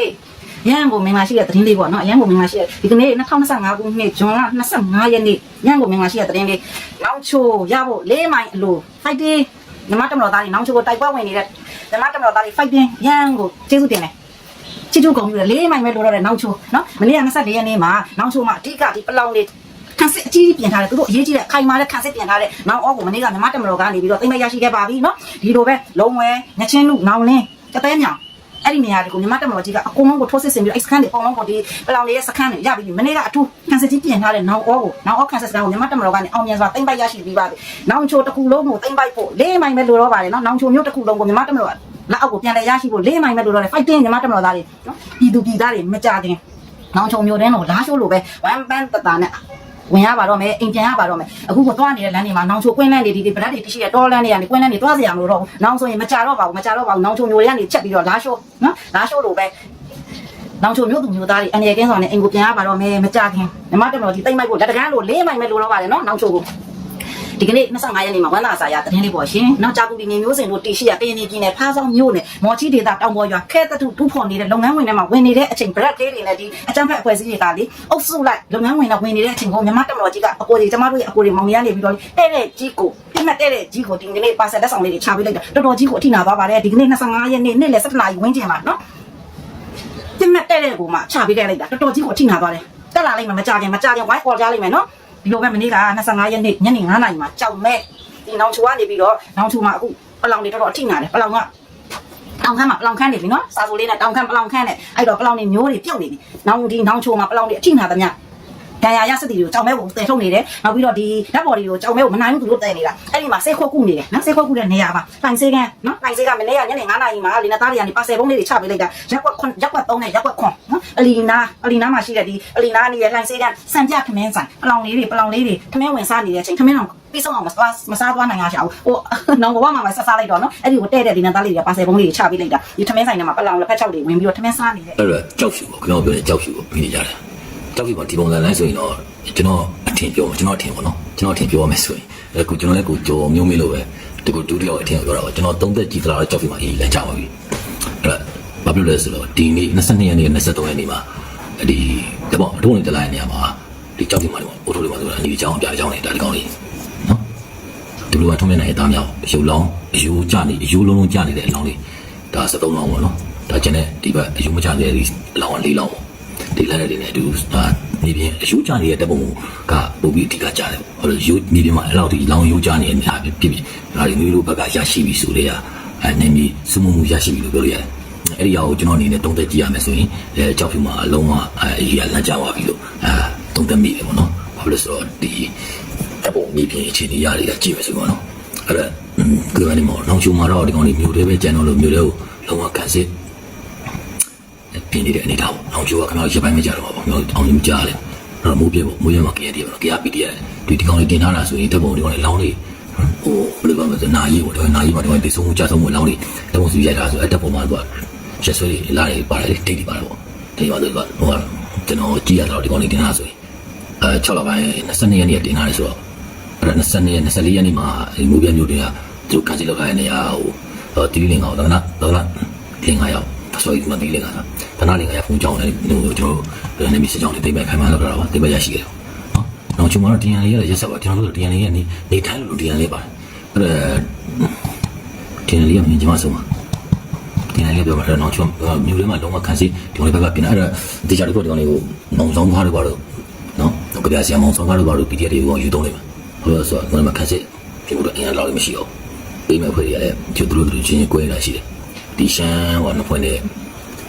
Speaker 7: ရန်ကုန်မင်္ဂလာရှိတဲ့သတင်းလေးပေါ့နော်။ရန်ကုန်မင်္ဂလာရှိတဲ့ဒီကနေ့2025ခုနှစ်ဇွန်လ25ရက်နေ့ရန်ကုန်မင်္ဂလာရှိတဲ့သတင်းလေးနောက်ချိုရဖို့လေးမိုင်အလို fighting ညီမတမတော်သားတွေနောက်ချိုကိုတိုက်ပွဲဝင်နေတဲ့ညီမတမတော်သားတွေ fighting ရန်ကိုကျေးဇူးတင်တယ်။ချစ်တူကောင်းပြီးလေးမိုင်ပဲလိုတော့တဲ့နောက်ချိုနော်။မနေ့က24ရက်နေ့မှာနောက်ချိုမှာအဓိကဒီပလောင်လေးခန်းစစ်အကြီးကြီးပြင်ထားတယ်သူတို့အရေးကြီးတဲ့ခိုင်မာတဲ့ခန်းစစ်ပြင်ထားတဲ့နောက်အောက်ကိုမနေ့ကမြမတမတော်ကနေပြီးတော့တိမ့်မရရှိခဲ့ပါပြီနော်ဒီလိုပဲလုံးဝညချင်းလူနောင်လင်းကတဲ့ညောင် အဲ့ဒီနေရာတွေကိုမြန်မာတက်မတော်ကြီးကအကုန်လုံးကိုထိုးစစ်ဆင်ပြီးတော့ excan တွေအကုန်လုံးကိုဒီပလောင်လေးရဲ့စခန်းတွေရပြီမနေ့ကအထူးကန်စစ်ကြီးပြင်ထားတဲ့နောင်အောကိုနောင်အောကန်စစ်စခန်းကိုမြန်မာတက်မတော်ကနေအောင်မြင်စွာသိမ့်ပိုက်ရရှိပြီးပါပြီနောင်ချိုတစ်ခုလုံးကိုသိမ့်ပိုက်ဖို့လေးမိုင်ပဲလိုတော့ပါတယ်နော်နောင်ချိုမျိုးတစ်ခုလုံးကိုမြန်မာတက်မတော်လက်အောက်ကိုပြန်လဲရရှိဖို့လေးမိုင်ပဲလိုတော့တယ် fighting မြန်မာတက်မတော်သားတွေနော်ပြည်သူပြည်သားတွေမကြခင်နောင်ချုံမျိုးတင်းတော့လာရှိုးလိုပဲဝမ်ပန်တတာနဲ့ ဝင်ရပါတော့မယ်အိမ်ပြန်ရပါတော့မယ်အခုကသွားနေတဲ့လမ်းတွေမှာနောင်ချိုကွင်းလန်းတွေဒီဒီဗရက်တွေတရှိရတောလန်းတွေကနေကွင်းလန်းတွေတွားစရာမလိုတော့ဘူးနောင်ဆိုရင်မကြတော့ပါဘူးမကြတော့ပါဘူးနောင်ချုံမျိုးတွေကနေချက်ပြီးတော့လာရှိုးနော်လာရှိုးလိုပဲနောင်ချုံမျိုးသူမျိုးသားတွေအနေကင်းဆောင်နဲ့အိမ်ကိုပြန်ရပါတော့မယ်မကြခင်မြမတက်မလို့ဒီတိတ်မိုက်ဖို့လက်တကန်းလို့လေးမိုင်ပဲလိုတော့ပါတယ်နော်နောင်ချိုကို ဒီကနေ့25ရက်နေ့မှာဝမ်းသာစာရသတင်းလေးပေါ်ရှင်။နောက်ကြာကူဒီနေမျိုးစင်တို့တီရှိရကရင်ပြည်နယ်ဖားဆောင်မြို့နယ်မော်ချီဒေတာတောင်ပေါ်ရွာခဲတတူတူဖော်နေတဲ့လုပ်ငန်းဝင်တွေမှာဝင်နေတဲ့အချိန် break လေးတွေနဲ့ဒီအကြမ်းဖက်အဖွဲ့အစည်းတွေကလေအုပ်စုလိုက်လုပ်ငန်းဝင်တွေဝင်နေတဲ့အချိန်ကိုမြန်မာတက်မတော်ကြီးကအကိုတွေကျမတို့ရဲ့အကိုတွေမောင်နေရနေပြီးတော့တဲ့တဲ့ကြီးကိုပြတ်မှတ်တဲ့တဲ့ကြီးကိုဒီကနေ့ပါဆက်လက်ဆောင်လေးတွေချပေးလိုက်တာတော်တော်ကြီးကိုအထိနာသွားပါတယ်ဒီကနေ့25ရက်နေ့နေ့လယ်7နာရီဝန်းကျင်မှာနော်ပြစ်မဲ့တဲ့တဲ့ကိုမှချပေးခဲ့လိုက်တာတော်တော်ကြီးကိုအထိနာသွားတယ်တက်လာလိုက်မှမကြခင်မကြခင်ဝိုင်းခေါ်ကြလိုက်မယ်နော် ဒီလိုပဲမနေ့က25ရက်နေ့ညနေ9နာရီမှာကြောက်မဲ့ဒီနောင်ချူကနေပြီးတော့နောင်ချူမှာအခုပလောင်တွေတော်တော်အထိနာတယ်ပလောင်ကတောင်ခမ်းမှာပလောင်ခမ်းနေပြီနော်စာဆိုလေးနဲ့တောင်ခမ်းပလောင်ခမ်းနဲ့အဲ့တော့ပလောင်တွေမျိုးတွေပြုတ်နေပြီနောင်ဒီနောင်ချူမှာပလောင်တွေအထိနာသမျှ ဒဏ်ရာရစသည်တွေကိုကြောင်မဲကိုတည်ထုတ်နေတယ်နောက်ပြီးတော့ဒီဓာတ်ပေါ်တွေကိုကြောင်မဲကိုမနိုင်ဘူးသူတို့တည်နေတာအဲ့ဒီမှာဆေးခွက်ကုနေတယ်နော်ဆေးခွက်ကုတဲ့နေရာပါတိုင်ဆေးကန်းနော်တိုင်ဆေးကမနေ့ကညနေ9နာရီမှာလီနာသားတွေကနေပါဆယ်ပုံးလေးတွေချပေးလိုက်တာရက်ကွက်ခွန်ရက်ကွက်3နဲ့ရက်ကွက်ခွန်နော်အလီနာအလီနာမှာရှိတဲ့ဒီအလီနာနေရလိုင်ဆေးကန်းစံပြခမင်းဆိုင်ပလောင်လေးတွေပလောင်လေးတွေခမင်းဝင်စားနေတဲ့အချိန်ခမင်းအောင်ပြီးဆုံးအောင်မစားမစားသွားနိုင်ရရှာဘူးဟိုနောင်ဘဝမှာပဲဆက်စားလိုက်တော့နော်အဲ့ဒီကိုတဲ့တဲ့ဒီနာသားလေးတွေကပါဆယ်ပုံးလေးတွေချပေးလိုက်တာဒီခမင်းဆိုင်ထဲမှာပလောင်လက်ဖက်ချောက်တွေဝင်ပြီးတော့ခမင်းစားနေတဲ့
Speaker 8: အဲ့တော့ကြောက်ဖြူပေါ့ကျွန်တော်ပြောတဲ့ကြောက်ဖြူကိုပြီးနေကြတယ် ကြောက်ဖြူပေါ့ဒီပုံစံတိုင်းဆိုရင်တော့ကျွန်တော်အထင်ပြောကျွန်တော်အထင်ပေါ့နော်ကျွန်တော်အထင်ပြောရမယ်ဆိုရင်အခုကျွန်တော်လည်းကိုကြော်မျိုးမေးလို့ပဲဒီကိုဒုတိယအထင်ပြောတာပါကျွန်တော်သုံးသက်ကြည့်သလားကြောက်ဖြူမှာအေးလမ်းကြပါပြီအဲ့တော့ဘာဖြစ်လို့လဲဆိုတော့ဒီနေ့22ရက်နေ့23ရက်နေ့မှာဒီတပေါ့ဒုံးနေတလိုက်နေရမှာဒီကြောက်ဖြူမှာပေါ့အိုတိုတွေမှာဆိုတာညီအကြောင်းအပြားအကြောင်းနေတာဒီကောင်းလေးနော်ဒီလိုကထုံးနေတဲ့အသားမြောက်အယုံလောင်းအယိုးကြနေအယိုးလုံးလုံးကြနေတဲ့အလောင်းလေးဒါ73လောင်းပေါ့နော်ဒါကျန်တဲ့ဒီဘက်အယုံမကြတဲ့ဒီအလောင်းက၄လောင်းပေါ့ ဒီလက်နဲ့ဒီနဲ့အတူဒါမြေပြင်အယိုးကြနေတဲ့တပ်ပုံကပုံပြီးအဓိကကြတယ်ပေါ့ဟိုလိုရိုးမြေပြင်မှာအဲ့လောက်ဒီလောင်းယိုးကြနေတဲ့နေရာဖြစ်ဖြစ်ဒါတွေမျိုးလိုဘက်ကရရှိပြီဆိုတဲ့အနေမီစုမှုမှုရရှိပြီလို့ပြောလို့ရတယ်အဲ့ဒီအရာကိုကျွန်တော်အနေနဲ့တုံးသက်ကြည့်ရမယ်ဆိုရင်အဲကြောက်ဖြူမှာအလုံးဝအဲအကြီးကလန့်ကြသွားပြီလို့အဲတုံးသက်မိတယ်ပေါ့နော်ဘာလို့လဲဆိုတော့ဒီအပေါ်မြေပြင်အခြေအနေရတွေကကြည့်မယ်ဆိုရင်ပေါ့နော်အဲ့ဒါဒီကနေမောနောင်ချုံမှာတော့ဒီကောင်လေးမျိုးတွေပဲကျန်တော့လို့မျိုးတွေကိုလုံးဝကန်စစ် ပြင်းနေတဲ့အနေထားပေါ့နောင်ချုံကခဏရပိုင်းမကြတော့ပါဘူးမျိုးအောင်နေမကြလေအဲ့တော့မိုးပြပေါ့မိုးရမှာကြရတယ်ပေါ့ကြရပီတရဒီဒီကောင်လေးတင်ထားတာဆိုရင်တပ်ပုံဒီကောင်လေးလောင်းလေးဟိုဘယ်လိုပြောမလဲနာရီပေါ့ဒီနာရီမှာဒီကောင်လေးသုံးကြဆုံးမလောင်းလေးတပ်ပုံစုရိုက်တာဆိုအဲ့တပ်ပုံမှာသူကရက်ဆွဲလေးလာလေးပါတယ်တိတ်တိပါတယ်ပေါ့တိတ်ပါဆိုတော့ဟိုကကျွန်တော်ကြည့်ရတော့ဒီကောင်လေးတင်ထားဆိုရင်အဲ6လပိုင်း22ရက်နေ့တင်ထားတယ်ဆိုတော့အဲ့ဒါ22ရက်24ရက်နေ့မှာဒီမိုးပြမျိုးတွေကသူကန်စီလောက်ခိုင်းနေရဟိုတီလီလင်ကောင်တော့နာတော့လာလင်္ကာရောက် ဆိုရင်မတီလင်္ကာသနာလင်္ကာရဖုန်ကြောင်းလည်းဟိုကျွန်တော်နေမီစကြောင်းတွေတိတ်ပဲခိုင်းမှလောက်တော့ပါတိတ်ပဲရရှိခဲ့တယ်နော်နောက်ကျွန်တော်တို့ DNA ရရက်ဆက်ပါကျွန်တော်တို့ DNA ရနေနေထိုင်လို့ DNA ပါတယ်အဲ့ဒါ DNA ရမြင်ကြမှာဆုံးပါ DNA ရပြောမှာတော့ကျွန်တော်မျိုးလေးမှာလုံးဝခန်းစီဒီလိုဘက်ကပြင်အဲ့ဒါဒီကြတဲ့ကိုဒီကောင်လေးကိုနောင်ဆောင်ကားတွေပါတော့နော်ကြပြစီမောင်ဆောင်ကားတွေပါတော့ PDF တွေကိုယူသုံးလိုက်မှာဟိုလိုဆိုတော့မခက်စစ်ပြင်လို့အင်အားလောက်မရှိအောင်ပေးမဲ့ဖွဲ့ရတယ်ကျသူတို့တို့ချင်းချင်း꿰လာရှိတယ် ဒီရှမ်းဟောနှစ်ဖွဲ့နဲ့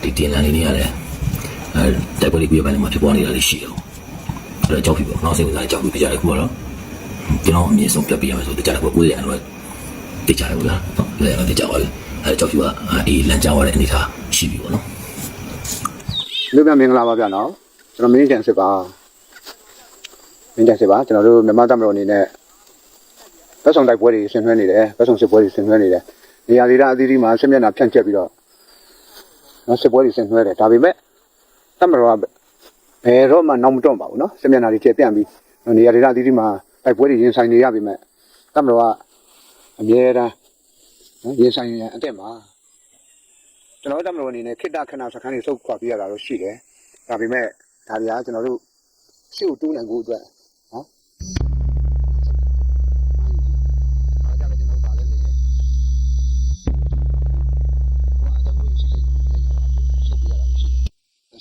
Speaker 8: ဒီတင်လာနေနေရတယ်အဲတိုက်ပွဲလေးပြပိုင်းမှာဖြစ်ပွားနေတာလေးရှိတယ်အဲ့တော့ကြောက်ပြီပေါ့နောက်စိတ်ဝင်စားကြောက်ပြီပြကြတယ်ခုကတော့ကျွန်တော်အမြင်ဆုံးပြတ်ပြရမယ်ဆိုတကြတယ်ကိုကိုရရတော့တကြတယ်ဘူးလားဟုတ်လဲတကြပါပြီအဲကြောက်ပြီကအေးလမ်းကြောက်ရတဲ့အနေထားရှိပြီပေါ့နော်
Speaker 9: လူပြမင်္ဂလာပါဗျာနော်ကျွန်တော်မင်းကြံစစ်ပါမင်းကြံစစ်ပါကျွန်တော်တို့မြန်မာတပ်မတော်အနေနဲ့ဗတ်ဆောင်တိုက်ပွဲတွေဆင်နွှဲနေတယ်ဗတ်ဆောင်စစ်ပွဲတွေဆင်နွှဲနေတယ် နေရာဒေသအသီးသီးမှာစစ်မျက်နှာဖြန့်ကျက်ပြီးတော့နော်စစ်ပွဲတွေဆင်နွှဲတယ်ဒါပေမဲ့တပ်မတော်ကဘယ်တော့မှနောက်မတွန့်ပါဘူးနော်စစ်မျက်နှာတွေကျပြန့်ပြီးနေရာဒေသအသီးသီးမှာတိုက်ပွဲတွေရင်ဆိုင်နေရပြီမဲ့တပ်မတော်ကအမြဲတမ်းနော်ရင်ဆိုင်ရန်အသက်မှာကျွန်တော်တို့တမလို့အနေနဲ့ခိတ္တခဏစခန်းတွေစုပ်ခွာပြရတာတော့ရှိတယ်။ဒါပေမဲ့ဒါတွေကကျွန်တော်တို့ရှေ့ကိုတိုးနိုင်ဖို့အတွက်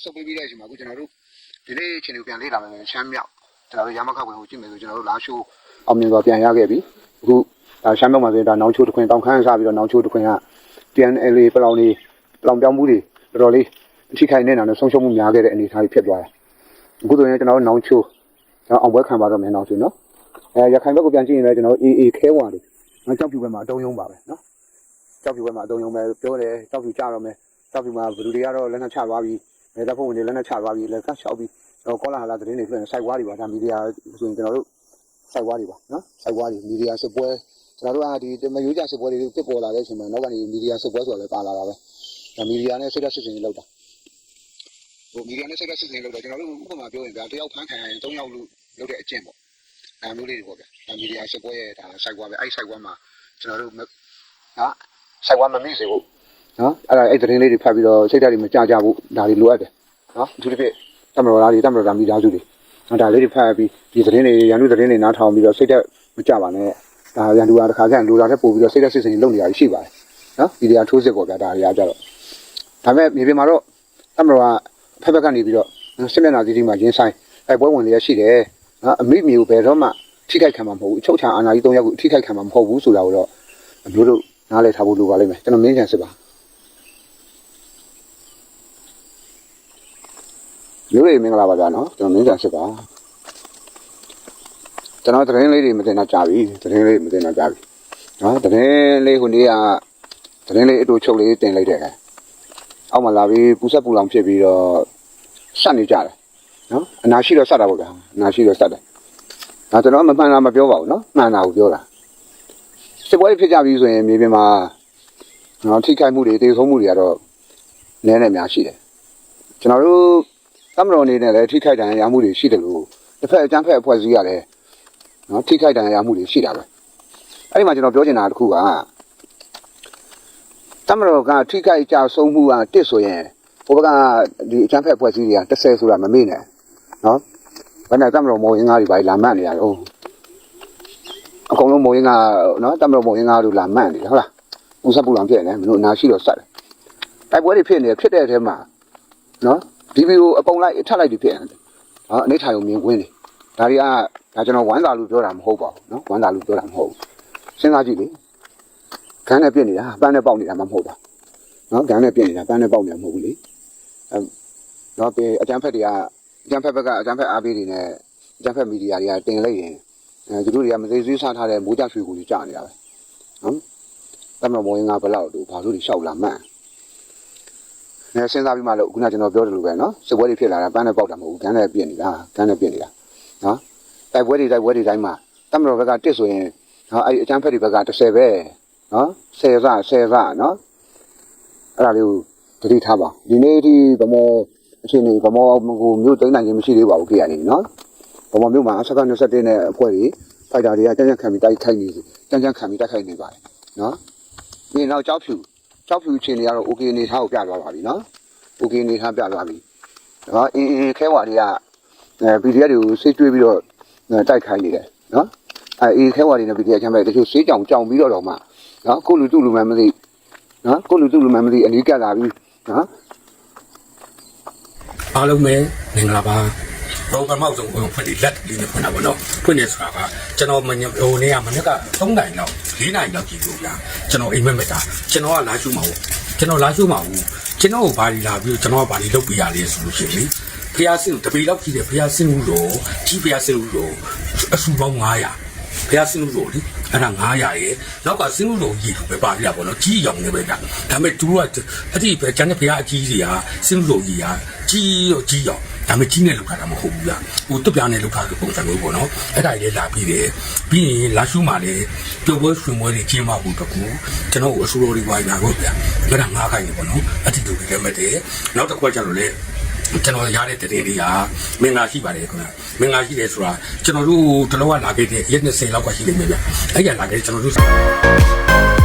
Speaker 9: ဆုပ်ပြပြီးတဲ့အချိန်မှာအခုကျွန်တော်တို့ဒီနေ့အချိန်ကိုပြန်လေ့လာမယ်ချမ်းမြောက်ကျွန်တော်တို့ရမခတ်ဝင်ကိုကြည့်မယ်ဆိုကျွန်တော်တို့လာရှိုးအောင်မြင်စွာပြန်ရခဲ့ပြီ။အခုဒါရှမ်းမြောက်မှာဆိုရင်ဒါနောင်ချိုးတစ်ခွင်တောင်ခမ်းစားပြီးတော့နောင်ချိုးတစ်ခွင်က TNLA ပလောင်လေးလောင်ပြောင်းမှုတွေတော်တော်လေးအထိခိုက်နေတာနဲ့ဆုံးရှုံးမှုများခဲ့တဲ့အနေအထားကြီးဖြစ်သွားတာအခုဆိုရင်ကျွန်တော်တို့နောင်ချိုးကျွန်တော်အောင်ပွဲခံပါတော့မယ်နောင်ချိုးနော်အဲရခိုင်ဘက်ကိုပြန်ကြည့်ရင်လည်းကျွန်တော်အေးအေးခဲဝါလို့ငါကြောက်ပြူဘက်မှာအတုံးယုံပါပဲနော်ကြောက်ပြူဘက်မှာအတုံးယုံပဲပြောတယ်ကြောက်ပြူကြတော့မယ်ကြောက်ပြူမှာဘယ်သူတွေကတော့လက်နက်ချသွားပြီး အဲတပ်ဖွဲ့ဝင်တွေလက်နက်ချသွားပြီးလက်ကချောက်ပြီးတော့ကောလာဟာလာသတင်းတွေပြန်စိုက်ွားတွေပါဒါမီဒီယာဆိုရင်ကျွန်တော်တို့စိုက်ွားတွေပါနော်စိုက်ွားတွေမီဒီယာစစ်ပွဲကျွန်တော်တို့ကဒီမယိုးကြစစ်ပွဲတွေဖြစ်ပေါ်လာတဲ့အချိန်မှာနောက်ကနေမီဒီယာစစ်ပွဲဆိုတာလည်းပါလာတာပဲဒါမီဒီယာနဲ့စိတ်ဓာတ်စစ်စင်လောက်တာဟိုမီဒီယာနဲ့စိတ်ဓာတ်စစ်စင်လောက်တာကျွန်တော်တို့ဥပမာပြောရင်ဗျာတယောက်ဖမ်းခံရရင်၃ယောက်လို့လုပ်တဲ့အကျင့်ပေါ့ဒါမျိုးလေးတွေပေါ့ဗျာဒါမီဒီယာစစ်ပွဲရဲ့ဒါစိုက်ွားပဲအဲ့စိုက်ွားမှာကျွန်တော်တို့ဟာစိုက်ွားမမိစေဘူး နော်အဲ့ဒါအဲ့သတင်းလေးတွေဖတ်ပြီးတော့စိတ်ဓာတ်တွေမကြကြဘူးဒါတွေလိုအပ်တယ်နော်အထူးသဖြင့်တမတော်သားတွေတမတော်သားမိသားစုတွေနော်ဒါလေးတွေဖတ်ပြီးဒီသတင်းတွေရန်သူသတင်းတွေနားထောင်ပြီးတော့စိတ်ဓာတ်မကြပါနဲ့ဒါရန်သူကတစ်ခါကျရင်လိုတာတဲ့ပို့ပြီးတော့စိတ်ဓာတ်စစ်စင်လုပ်နေရရှိပါတယ်နော်မီဒီယာထိုးစစ်ပေါ့ဗျာဒါတွေကကြတော့ဒါပေမဲ့မြေပြင်မှာတော့တမတော်ကဖက်ဖက်ကနေပြီးတော့စစ်မျက်နှာစီးတီးမှာရင်းဆိုင်အဲ့ပွဲဝင်တွေရရှိတယ်နော်အမိမြေကိုဘယ်တော့မှထိခိုက်ခံမှာမဟုတ်ဘူးအချုပ်ချာအာဏာကြီး၃ယောက်ကိုထိခိုက်ခံမှာမဟုတ်ဘူးဆိုတာကိုတော့အမျိုးတို့နားလည်ထားဖို့လိုပါလိမ့်မယ်ကျွန်တော်မင်းချန်စစ်ပါ မျိုးတွေမင်္ဂလာပါဗျာနော်ကျွန်တော်မင်းချန်စစ်ပါကျွန်တော်သတင်းလေးတွေမတင်တော့ကြာပြီသတင်းလေးမတင်တော့ကြာပြီနော်သတင်းလေးဟိုနေ့ကသတင်းလေးအတူချုပ်လေးတင်လိုက်တယ်အောက်မှာလာပြီးပူဆက်ပူလောင်ဖြစ်ပြီးတော့ဆက်နေကြတယ်နော်အနာရှိတော့ဆက်တာပေါ့ဗျာအနာရှိတော့ဆက်တယ်ဒါကျွန်တော်မမှန်တာမပြောပါဘူးနော်မှန်တာကိုပြောတာစစ်ပွဲဖြစ်ကြပြီဆိုရင်မြေပြင်မှာနော်ထိခိုက်မှုတွေတေဆုံးမှုတွေကတော့နည်းနည်းများရှိတယ်ကျွန်တော်တို့ သမတော်အနေနဲ့လည်းထိခိုက်ဒဏ်ရာရမှုတွေရှိတယ်လို့တစ်ဖက်အကြမ်းဖက်အဖွဲ့အစည်းရတယ်နော်ထိခိုက်ဒဏ်ရာရမှုတွေရှိတာပဲအဲ့ဒီမှာကျွန်တော်ပြောချင်တာတစ်ခုကသမတော်ကထိခိုက်ကြဆုံးမှုကတစ်ဆိုရင်ဟိုဘက်ကဒီအကြမ်းဖက်အဖွဲ့အစည်းတွေက30ဆိုတာမမေ့နဲ့နော်ဘာနဲ့သမတော်မော်ရင်ကားတွေပါလာမှတ်နေရတော့အကုန်လုံးမော်ရင်ကားနော်သမတော်မော်ရင်ကားတို့လာမှတ်နေတယ်ဟုတ်လားပူဆက်ပူလောင်ဖြစ်နေတယ်မလို့အနာရှိတော့စတယ်တိုက်ပွဲတွေဖြစ်နေဖြစ်တဲ့အထဲမှာနော် ဒီဗီကိုအကုန်လိုက်ထပ်လိုက်ပြီးဖြစ်နေတယ်နော်အနေထိုင်ကိုမြင်ကွင်းနေဒါတွေကဒါကျွန်တော်ဝမ်းသာလို့ပြောတာမဟုတ်ပါဘူးနော်ဝမ်းသာလို့ပြောတာမဟုတ်ဘူးစဉ်းစားကြည့်လေခန်းနဲ့ပြစ်နေတာပန်းနဲ့ပေါက်နေတာမှမဟုတ်ပါနော်ခန်းနဲ့ပြစ်နေတာပန်းနဲ့ပေါက်နေတာမဟုတ်ဘူးလေအဲတော့ပေအကြမ်းဖက်တွေကအကြမ်းဖက်ဘက်ကအကြမ်းဖက်အားပေးတွေနဲ့အကြမ်းဖက်မီဒီယာတွေကတင်လိုက်ရင်အဲသူတို့တွေကမသိသေးစားထားတဲ့မိုးကြရွှေကိုကြီးကြာနေတာပဲနော်တမန်မောင်းငါဘလောက်တို့ဘာလို့ဒီလျှောက်လာမှန်း အဲစဉ်းစားပြီးမှလို့ခုနကျွန်တော်ပြောတယ်လို့ပဲနော်စစ်ပွဲတွေဖြစ်လာတာပန်းနဲ့ပေါက်တာမဟုတ်ဘူးခန်းနဲ့ပြစ်နေတာခန်းနဲ့ပြစ်နေတာနော်တိုက်ပွဲတွေတိုက်ပွဲတွေတိုင်းမှာတမန်တော်ဘက်ကတစ်ဆိုရင်နော်အဲ့အကြမ်းဖက်တွေဘက်က30ပဲနော်10စ10စနော်အဲ့ဒါလေးကိုတတိထားပါဒီနေ့ဒီဗမောအချိန်ကြီးဗမောကိုမြို့သိမ်းနိုင်ခြင်းမရှိသေးပါဘူးခေရနေနော်ဗမောမြို့မှာအစက21နဲ့အဖွဲ့တွေဖိုက်တာတွေကတန်းတန်းခံပြီးတိုက်ခိုက်နေတန်းတန်းခံပြီးတိုက်ခိုက်နေပါတယ်နော်ဒီနောက်ကြောက်ဖြူ ကြောက်ဖြူအချိန်တွေကတော့ okay အနေထားကိုပြသွားပါပြီနော် okay အနေထားပြသွားပြီနော်အင်းအင်းခဲဝါတွေကအဲ PDF တွေကိုစိတ်တွေးပြီးတော့တိုက်ခိုက်နေတယ်နော်အဲအေးခဲဝါတွေနဲ့ PDF ချမ်းပဲတချို့စေးကြောင်ကြောင်ပြီးတော့တော့မှနော်ကိုလူတုလူမှန်မသိနော်ကိုလူတုလူမှန်မသိအနီးကပ်လာပြီနော်
Speaker 10: အားလုံးပဲမင်္ဂလာပါတော့ပမောက်ဆုံးကိုဖွင့်ပြီးလက်လေးနဲ့ဖွင့်တာပေါ့နော် ဖွင့်နေဆိုတာကကျွန်တော်မညဟိုနေ့ကမနေ့က3နိုင်လောက်4နိုင်လောက်ကြည့်လို့ဗျာကျွန်တော်အိမ်မက်မက်တာကျွန်တော်ကလာရှုမှာဟုတ်ကျွန်တော်လာရှုမှာဟုတ်ကျွန်တော်ကိုဘာလီလာပြီးကျွန်တော်ကဘာလီလုပ်ပြရလဲဆိုလို့ရှိရင်ဖျားစင်တပေလောက်ကြည့်တယ်ဖျားစင်လို့တော့ကြီးဖျားစင်လို့တော့အဆူပေါင်း900ဖျားစင်လို့လေအဲ့ဒါ900ရဲ့နောက်ကစင်လို့ကြီးပဲပါပြပါတော့ကြီးရောင်နေပဲဗျာဒါပေမဲ့သူတို့ကအဲ့ဒီပဲကျန်တဲ့ဖျားအကြီးတွေကစင်လို့ကြီးက ကြီးရောကြီးရောဒါပေမဲ့ကြီးနဲ့လောက်တာမဟုတ်ဘူးဗျာဟိုတွပြားနဲ့လောက်တာပုံစံမျိုးပေါ့နော်အဲ့ဒါကြီးလည်းလာပြီးတယ်ပြီးရင်လာရှုမှလည်းပျော်ပွဲရွှင်ပွဲတွေကျင်းပဖို့တကူကျွန်တော်အဆူတော်တွေဝိုင်းလာတော့ဗျာအဲ့ဒါငါးခိုင်နေပေါ့နော်အတိတူတွေလည်းမတည်းနောက်တစ်ခွက်ကျတော့လေကျွန်တော်ရတဲ့တရေလေးကမင်္ဂလာရှိပါတယ်ခင်ဗျမင်္ဂလာရှိတယ်ဆိုတာကျွန်တော်တို့တလောကလာခဲ့တဲ့ရက်20လောက်ကရှိနေပြီဗျအဲ့ရလာခဲ့ကျွန်တော်တို့